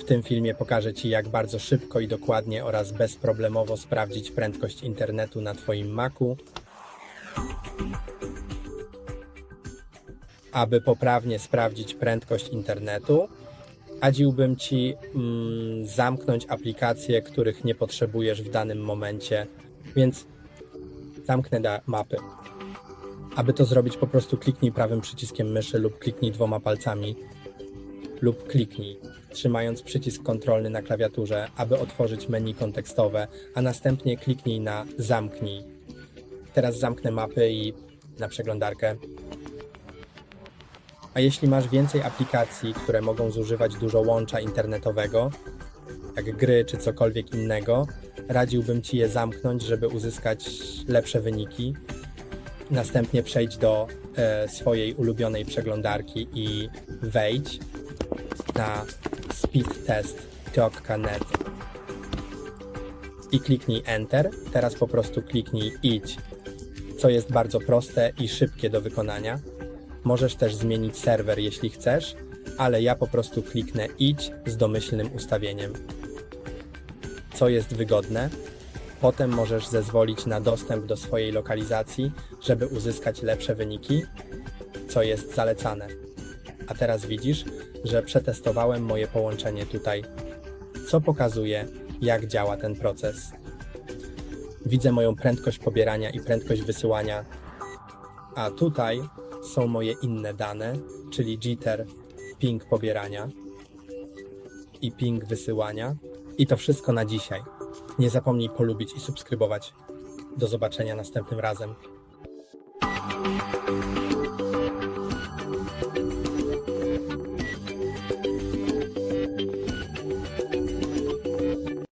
W tym filmie pokażę Ci, jak bardzo szybko i dokładnie oraz bezproblemowo sprawdzić prędkość internetu na Twoim Macu. Aby poprawnie sprawdzić prędkość internetu, radziłbym Ci mm, zamknąć aplikacje, których nie potrzebujesz w danym momencie, więc zamknę mapy. Aby to zrobić, po prostu kliknij prawym przyciskiem myszy lub kliknij dwoma palcami lub kliknij, trzymając przycisk kontrolny na klawiaturze, aby otworzyć menu kontekstowe, a następnie kliknij na zamknij. Teraz zamknę mapy i na przeglądarkę. A jeśli masz więcej aplikacji, które mogą zużywać dużo łącza internetowego, jak gry czy cokolwiek innego, radziłbym Ci je zamknąć, żeby uzyskać lepsze wyniki. Następnie przejdź do e, swojej ulubionej przeglądarki i wejdź na speedtest.net i kliknij Enter. Teraz po prostu kliknij Idź, co jest bardzo proste i szybkie do wykonania. Możesz też zmienić serwer, jeśli chcesz, ale ja po prostu kliknę Idź z domyślnym ustawieniem. Co jest wygodne, potem możesz zezwolić na dostęp do swojej lokalizacji, żeby uzyskać lepsze wyniki, co jest zalecane. A teraz widzisz, że przetestowałem moje połączenie tutaj, co pokazuje, jak działa ten proces. Widzę moją prędkość pobierania i prędkość wysyłania, a tutaj są moje inne dane, czyli jitter, ping pobierania i ping wysyłania. I to wszystko na dzisiaj. Nie zapomnij polubić i subskrybować. Do zobaczenia następnym razem.